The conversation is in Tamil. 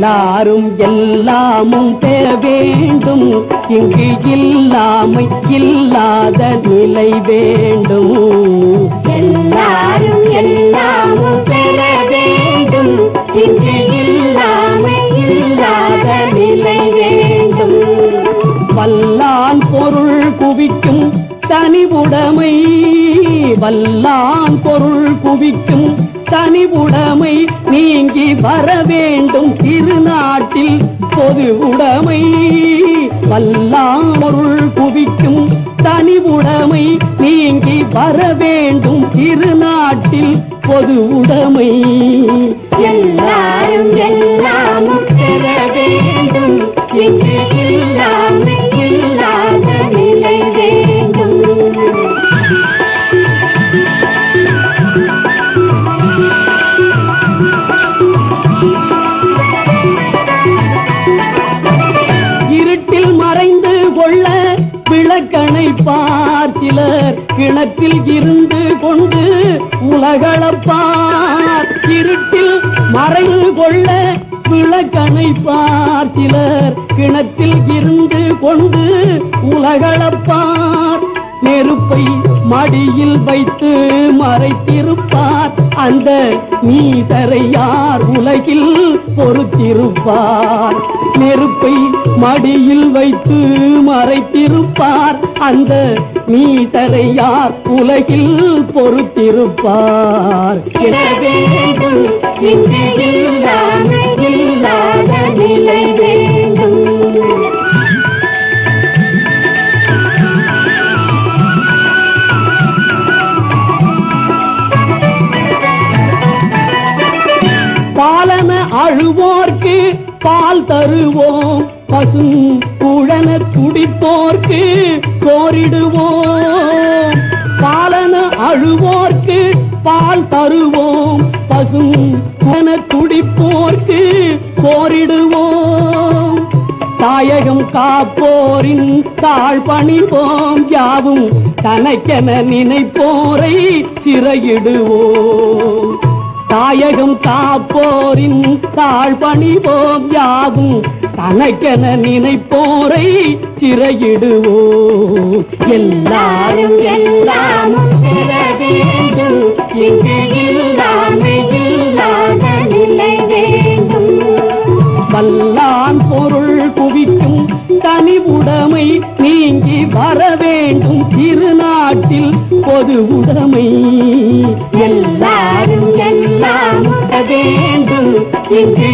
எல்லாரும் எல்லாமும் பெற வேண்டும். இங்கு இல்லாமை இல்லாத நிலை வேண்டும். எல்லாரும் எல்லாமும் பெற வேண்டும். இங்கு இல்லாமை இல்லாத நிலை வேண்டும். வல்லான் பொருள் குவிக்கும் தனிவுடைமை வல்லான் பொருள் குவிக்கும் தனிவுடைமை நீங்கி வர வேண்டும் திருநாட்டில் பொது உடைமை. வல்லான் பொருள் குவிக்கும் தனிவுடைமை நீங்கி வர வேண்டும் திருநாட்டில் பொது உடைமை. எல்லாரும் எல்லாமும் வேண்டும். இங்கு எல்லாம் இல்லாத விளக்கணை பார்த்திலர் கிணத்தில் இருந்து கொண்டு உலகளப்பார் இருட்டில் மறைந்து கொள்ள விளக்கணை பார்த்திலர் கிணத்தில் இருந்து கொண்டு உலகளப்பார் நெருப்பை மடியில் வைத்து மறைத்திருப்பார். அந்த நீதரை யார் உலகில் பொறுத்திருப்பார்? நெருப்பை மடியில் வைத்து மறைத்திருப்பார். அந்த நீதரை யார் உலகில் பொறுத்திருப்பார்? பெற இல்லாத நிலை பாலன பால் தருவோம். பசும் குழன துடிப்போர்க்கு கோரிடுவோம் பாலன அழுவோர்க்கு பால் தருவோம். பசும் குழன துடிப்போர்க்கு கோரிடுவோம் தாயகம் காப்போரின் தாழ் பணிவோம் யாவும் தனக்கென நினைப்போரை சிறையிடுவோம். தாயகம் காப்போரின் தாழ் பணிவோம் யாவும் தனக்கென நினைப்போரை சிறையிடுவோம் எல்லாரும் எல்லாரும் வல்லான் பொருள் குவிக்கும் தனி தனிவுடைமை நீங்கி வர வேண்டும் திருநாட்டில் பொது உடைமை. எல்லாரும் எல்லாம் பெற வேண்டும். இங்கு